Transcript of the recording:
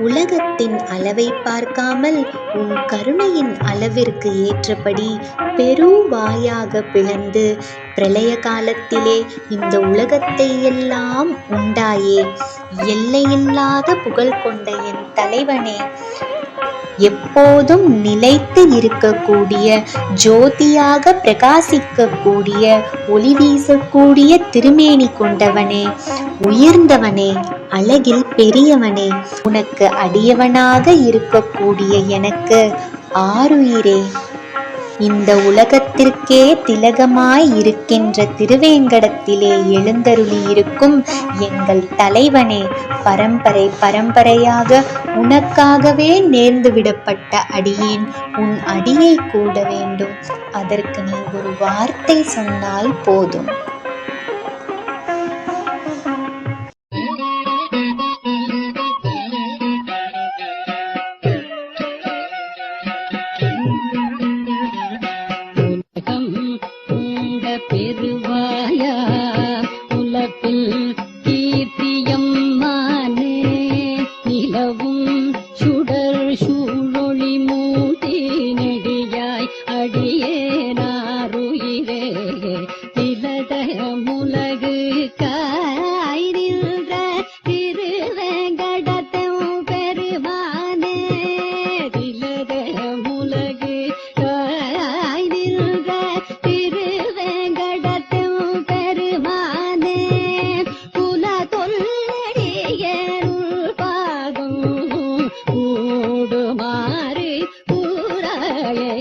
உலகத்தின் அளவை பார்க்காமல் உன் கருணையின் அளவிற்கு ஏற்றபடி பெருவாயாக பிளந்து பிரளய காலத்திலே இந்த உலகத்தை எல்லாம் உண்டாயே. எல்லையில்லாத புகழ் கொண்ட என் தலைவனே எப்போதும் நிலைத்து இருக்கக்கூடிய ஜோதியாக பிரகாசிக்கக்கூடிய ஒளி வீசக்கூடிய திருமேனி கொண்டவனே உயர்ந்தவனே அழகில் பெரியவனே உனக்கு அடியவனாக இருக்கக்கூடிய எனக்கு ஆறுயிரே. இந்த உலகத்திற்கே திலகமாய் இருக்கின்ற திருவேங்கடத்திலே எழுந்தருளி இருக்கும் எங்கள் தலைவனே பரம்பரை பரம்பரையாக உனக்காகவே நேர்ந்துவிடப்பட்ட அடியேன். உன் அடியை கூட வேண்டும் அதற்கு நீ ஒரு வார்த்தை சொன்னால் போதும். ஏனாருயிரே திலத முலகு காய் நின்ற திருவேங்கடத்தம் பெருமானே திலத முலகு காய் நின்ற திருவேங்கடத்தம் பெருமானே குல தொல்லடியருள் பாகம் கூடுமாறு கூறாயே.